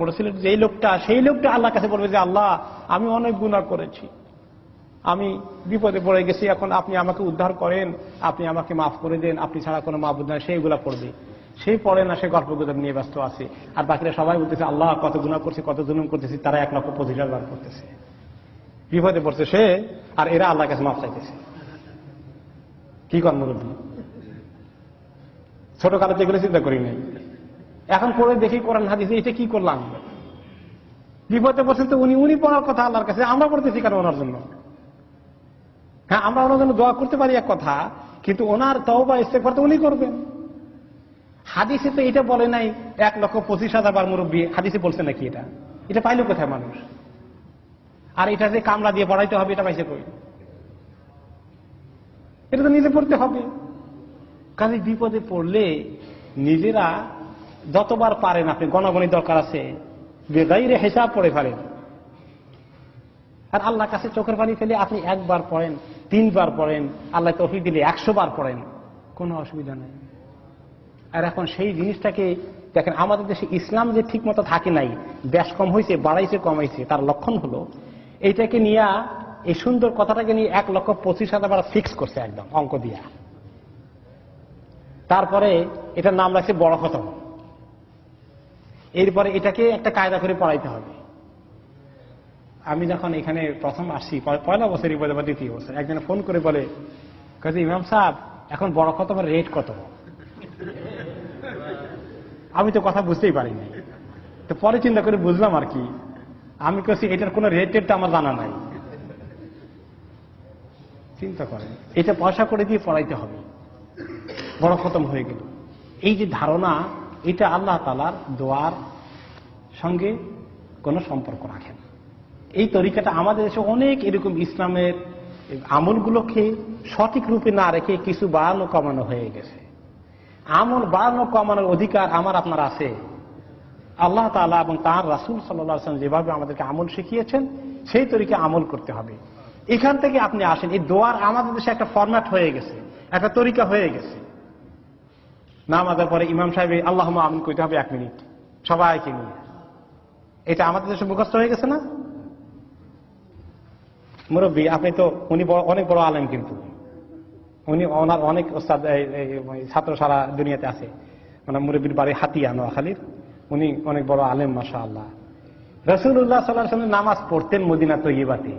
পড়েছিলেন যে, এই লোকটা, সেই লোকটা আল্লাহ কাছে বলবে যে, আল্লাহ, আমি অনেক গুণা করেছি। আমি বিপদে পড়ে গেছি, এখন আপনি আমাকে উদ্ধার করেন, আপনি আমাকে মাফ করে দেন, আপনি ছাড়া কোনো মাহবুদ নাই, সেইগুলা পড়বে। সেই পড়ে না, সে গল্প নিয়ে ব্যস্ত আছে। আর বাকিরা সবাই বলতেছে, আল্লাহ, কত গুণা করছে, কত জুলুম করতেছি, তারা এক লক্ষ পঁচিশ হাজার করতেছে বিপদে পড়ছে সে, আর এরা আল্লাহ কাছে মাফ চাইতেছে। কি কর্মরূপী ছোট কালে যেগুলো চিন্তা করি নাই। এখন পড়ে দেখি কোরআন হাদিসে এটা কি করলাম? বিপদে পড়ছেন তো উনি উনি পড়ার কথা আল্লাহর কাছে, আমরা পড়তেছি কেন ওনার জন্য? হ্যাঁ আমরা ওনার জন্য দোয়া করতে পারি এক কথা, কিন্তু ওনার তওবা, ইস্তেগফার তো উনি করবেন। হাদিসে তো এটা বলে নাই, এক লক্ষ পঁচিশ হাজার বার মুরব্বী হাদিসে বলছে নাকি এটা? এটা পাইলো কোথায় মানুষ? আর এটা যে কামলা দিয়ে পড়াইতে হবে, এটা পাইছে কই? এটা তো নিজে পড়তে হবে। কাজে বিপদে পড়লে নিজেরা যতবার পারেন আপনি গণগণি দরকার আছে বেগাইরে হিসাব পড়ে ফেলেন। আর আল্লাহ কাছে চোখের পানি ফেলে আপনি একবার পড়েন, তিনবার পড়েন, আল্লাহ তফিক দিলে একশো বার পড়েন, কোনো অসুবিধা নেই। আর এখন সেই জিনিসটাকে দেখেন, আমাদের দেশে ইসলাম যে ঠিক মতো থাকে নাই, ব্যাস কম হয়েছে বাড়াইছে, কমাইছে, তার লক্ষণ হলো এইটাকে নিয়ে, এই সুন্দর কথাটাকে নিয়ে এক লক্ষ পঁচিশ হাজার বার ফিক্স করছে একদম, অঙ্ক দিয়া। তারপরে এটার নাম রাখছে বড় খতম। এরপরে এটাকে একটা কায়দা করে পড়াইতে হবে। আমি যখন এখানে প্রথম আসছি প- পয়লা বছরই বলে বা দ্বিতীয় বছর, একজন ফোন করে বলে, কাজে ইমাম সাহেব, এখন বড় খতমের রেট কত? আমি তো কথা বুঝতেই পারিনি। তো পরে চিন্তা করে বুঝলাম আর কি। আমি কেছি এটার কোনো রেট টেট আমার জানা নাই। চিন্তা করেন, এটা পয়সা করে দিয়ে পড়াইতে হবে। বড় খতম হয়ে গেল। এই যে ধারণা এটা আল্লাহ তালার দোয়ার সঙ্গে কোনো সম্পর্ক রাখেন। এই তরিকাটা আমাদের দেশে অনেক এরকম ইসলামের আমলগুলোকে সঠিক রূপে না রেখে কিছু বাড়ানো কমানো হয়ে গেছে। আমল বাড়ানো কমানোর অধিকার আমার আপনার আছে। আল্লাহ তালা এবং তার রাসুল সাল্লাম যেভাবে আমাদেরকে আমল শিখিয়েছেন, সেই তরিকে আমল করতে হবে। এখান থেকে আপনি আসেন। এই দোয়ার আমাদের দেশে একটা ফরম্যাট হয়ে গেছে, একটা তরিকা হয়ে গেছে। নামাজের পরে ইমাম সাহেব আল্লাহ আমিন কইতে হবে এক মিনিট। সবাইকে নিয়ে। এটা আমাদের দেশে মুখস্থ হয়ে গেছে না? মুরব্বী, আপনি তো উনি অনেক বড় আলেম কিন্তু। উনি ওনার অনেক ছাত্র সারা দুনিয়াতে আছে। ওনার মুরব্বীর বাড়ি হাতিয়া, নোয়াখালীর। উনি অনেক বড় আলেম মাসা আল্লাহ রসুল্লাহ সাল্লাহ নামাজ পড়তেন মদিনা তৈবাতে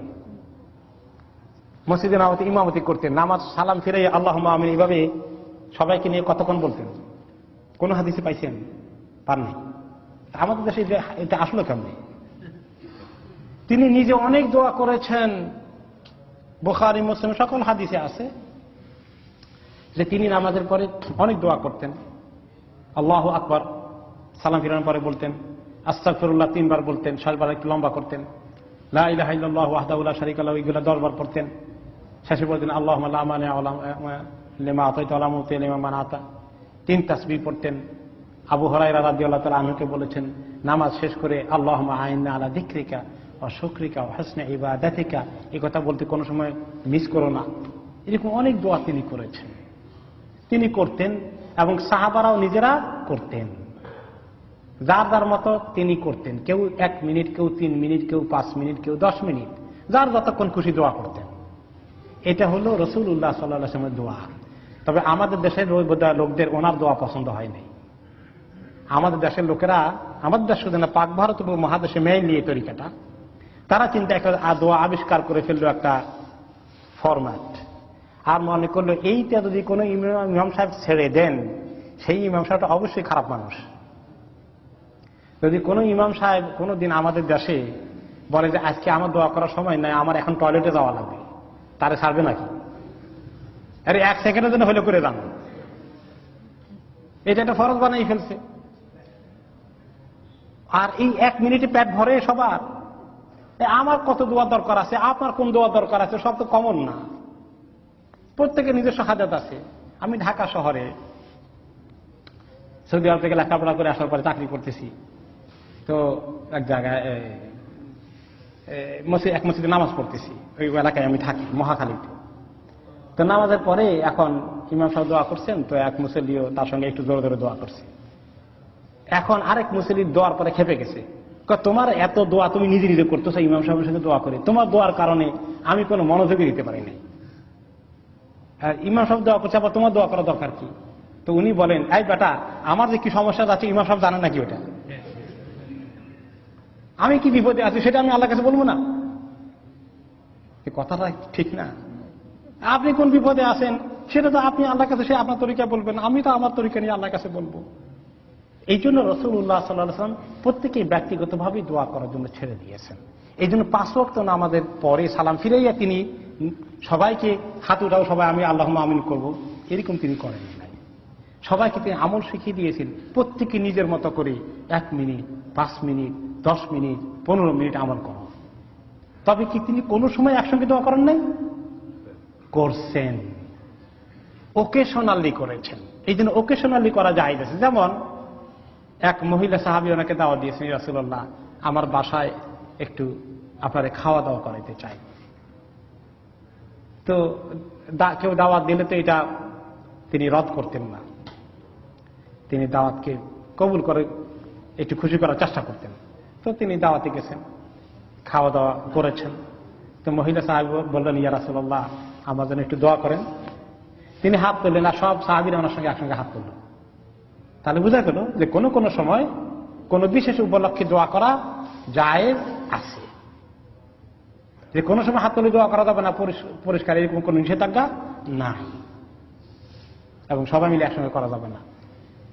মসজিদে নামাতে ইমামতি করতেন। নামাজ সালাম ফিরে আল্লাহ আমিন এইভাবে সবাইকে নিয়ে কতক্ষণ বলতেন? কোন হাদিসে পাইছেন পাননি আমাদের দেশে এটা- আসলো কেমনি? তিনি নিজে অনেক দোয়া করেছেন, বোখারি, মুসলিম, সকল হাদিসে আছে যে তিনি নামাজের পরে অনেক দোয়া করতেন। আল্লাহ আকবর, সালাম ফিরানোর পরে বলতেন আস্তাফিরুল্লাহ তিনবার বলতেন ষাটবার একটু লম্বা করতেন। লা ইলাহা ইল্লাল্লাহ ওয়াহদাহু শারিক আল্লাহ এগুলো দশবার পড়তেন। শেষে বলতেন আল্লাহ আলাম লেমা মানাতা। তিন তাসবি পড়তেন। আবু হরাই রাদি আল্লাহ তালা আনুকে বলেছেন, নামাজ শেষ করে আল্লাহ আইন আলা দিক্রিকা ও হাসনে ইবাদাতিকা। এই কথা বলতে কোনো সময় মিস করো না। এরকম অনেক দোয়া তিনি করেছেন। তিনি করতেন এবং সাহাবারাও নিজেরা করতেন। যার যার মতো তিনি করতেন। কেউ এক মিনিট, কেউ তিন মিনিট, কেউ পাঁচ মিনিট, কেউ দশ মিনিট। যার যতক্ষণ খুশি দোয়া করতেন। এটা হলো রসুল উল্লাহ সাল্লামের দোয়া। তবে আমাদের দেশের লোক- লোকদের ওনার দোয়া পছন্দ হয়নি। আমাদের দেশের লোকেরা, আমাদের দেশ শুধু না পাক ভারত এবং মহাদেশে মেয়ে নিয়ে তরিকাটা। তারা চিন্তা একটা দোয়া আবিষ্কার করে ফেলল একটা ফরম্যাট আর মনে করল এইটা যদি কোনো ইমাম ইমাম সাহেব ছেড়ে দেন, সেই ইমাম সাহেবটা অবশ্যই খারাপ মানুষ। যদি কোনো ইমাম সাহেব কোনো দিন আমাদের দেশে বলে যে, আজকে আমার দোয়া করার সময় নাই, আমার এখন টয়লেটে যাওয়া লাগবে। তারে ছাড়বে নাকি? আরে এক সেকেন্ডের জন্য হলে করে যান এটা একটা ফরজ বানাই ফেলছে। আর এই এক মিনিটে পেট ভরে সবার। আমার কত দোয়া দরকার আছে? আপনার কোন দোয়া দরকার আছে? সব তো কমন না। প্রত্যেকের নিজস্ব হাজাত আছে। আমি ঢাকা শহরে সৌদি আরব থেকে লেখাপড়া করে আসার পরে চাকরি করতেছি। তো এক জায়গায় এক মসজিদে নামাজ পড়তেছি। ওই এলাকায় আমি থাকি, মহাখালীতে। তো নামাজের পরে এখন ইমাম সাহেব দোয়া করছেন, তো এক মুসল্লিও তার সঙ্গে একটু জোরে জোরে দোয়া করছে। এখন আরেক মুসল্লির দোয়ার পরে খেপে গেছে। তোমার এত দোয়া তুমি নিজে নিজে করতেছো, ইমাম সাহেবের সঙ্গে দোয়া করে। তোমার দোয়ার কারণে আমি কোনো মনোযোগী দিতে পারি নাই। আর ইমাম সাহেব দোয়া করছে, আবার তোমার দোয়া করা দরকার কি? তো উনি বলেন, এই বেটা, আমার যে কি সমস্যা আছে ইমাম সাহেব জানেন নাকি ওটা আমি কি বিপদে আছি, সেটা আমি আল্লাহ কাছে বলব না? কথাটা ঠিক না। আপনি কোন বিপদে আছেন, সেটা তো আপনি আল্লাহর কাছে, সে আপনার তরিকা বলবেন। আমি তো আমার তরিকা নিয়ে আল্লাহর কাছে বলব। এই জন্য রসুল্লাহ সাল্লাম প্রত্যেকেই ব্যক্তিগতভাবে দোয়া করার জন্য ছেড়ে দিয়েছেন। এই জন্য পাঁচ ওয়াক্ত নামাজের পরে সালাম ফিরাইয়া তিনি সবাইকে হাত উঠাও সবাই, আমি আল্লাহ আমিন করব। এরকম তিনি করেন নাই। সবাইকে তিনি আমল শিখিয়ে দিয়েছেন। প্রত্যেকে নিজের মতো করে এক মিনিট, পাঁচ মিনিট, দশ মিনিট, পনেরো মিনিট আমল করো। তবে কি তিনি কোনো সময় একসঙ্গে দোয়া করেন নাই? করছেন। ওকেশনালি করেছেন। এই জন্য ওকেশনালি করা যায় যেমন, এক মহিলা সাহাবি ওনাকে দাওয়া দিয়েছেন রাসুল্লাহ আমার বাসায় একটু আপনারে খাওয়া দাওয়া করাইতে চাই। তো কেউ দাওয়াত দিলে তো এটা তিনি রদ করতেন না। তিনি দাওয়াতকে কবুল করে একটু খুশি করার চেষ্টা করতেন। তো তিনি দাওয়াতে গেছেন খাওয়া দাওয়া করেছেন। তো মহিলা সাহেব বললেন, ইয়া রাসুল্লাহ আমার জন্য একটু দোয়া করেন। তিনি হাত তুললেন আর সব সাহাবিরা ওনার সঙ্গে একসঙ্গে হাত তুলল। তাহলে বোঝা গেল যে কোনো কোনো সময় কোনো বিশেষ উপলক্ষে দোয়া করা জায়েজ আছে। যে কোনো সময় হাত তুলে দোয়া করা যাবে না, পরিষ- পরিষ্কার এরকম কোনো নিষেধাজ্ঞা নাই। এবং সবাই মিলে একসঙ্গে করা যাবে না।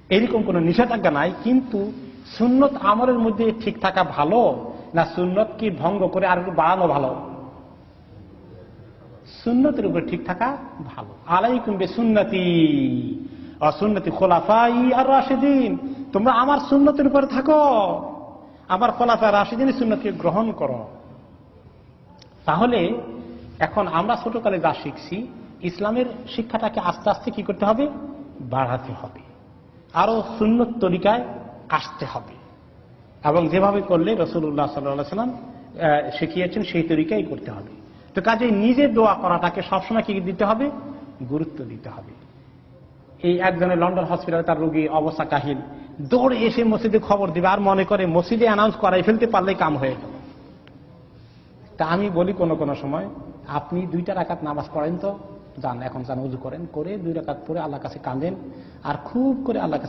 এরকম কোনো নিষেধাজ্ঞা নাই, কিন্তু সুন্নত আমলের মধ্যে ঠিক থাকা ভালো না সুন্নত কি ভঙ্গ করে আর একটু বাড়ানো ভালো? সুন্নতের উপরে ঠিক থাকা ভালো। আলাইকুম বে সুন্নতি অসুন্নতি খোলাফাই আর রাশেদিন। তোমরা আমার সুন্নতের উপরে থাকো। আমার খোলাফা রাশেদিনের সুন্নতকে গ্রহণ করো। তাহলে এখন আমরা ছোটকালে যা শিখছি, ইসলামের শিক্ষাটাকে আস্তে আস্তে কি করতে হবে? বাড়াতে হবে। আরও সুন্নত তরিকায় আসতে হবে। এবং যেভাবে করলে রসুল্লাহ সাল্লাহ সাল্লাম শিখিয়েছেন, সেই তরিকাই করতে হবে। তো কাজে নিজে দোয়া করাটাকে সবসময় কি দিতে হবে? গুরুত্ব দিতে হবে। এই একজনের লন্ডন হসপিটালে তার রোগী অবস্থা কাহিল। দৌড়ে এসে মসজিদে খবর দিবে, আর মনে করে মসজিদে অ্যানাউন্স করাই ফেলতে পারলে কাম হয়ে গেল। তা আমি বলি কোনো কোনো সময়, আপনি দুইটা রাকাত নামাজ পড়েন তো, যান, এখন যান উজু করেন, করে দুই রাকাত পরে আল্লাহ কাছে কাঁদেন, আর খুব করে আল্লাহ কাছে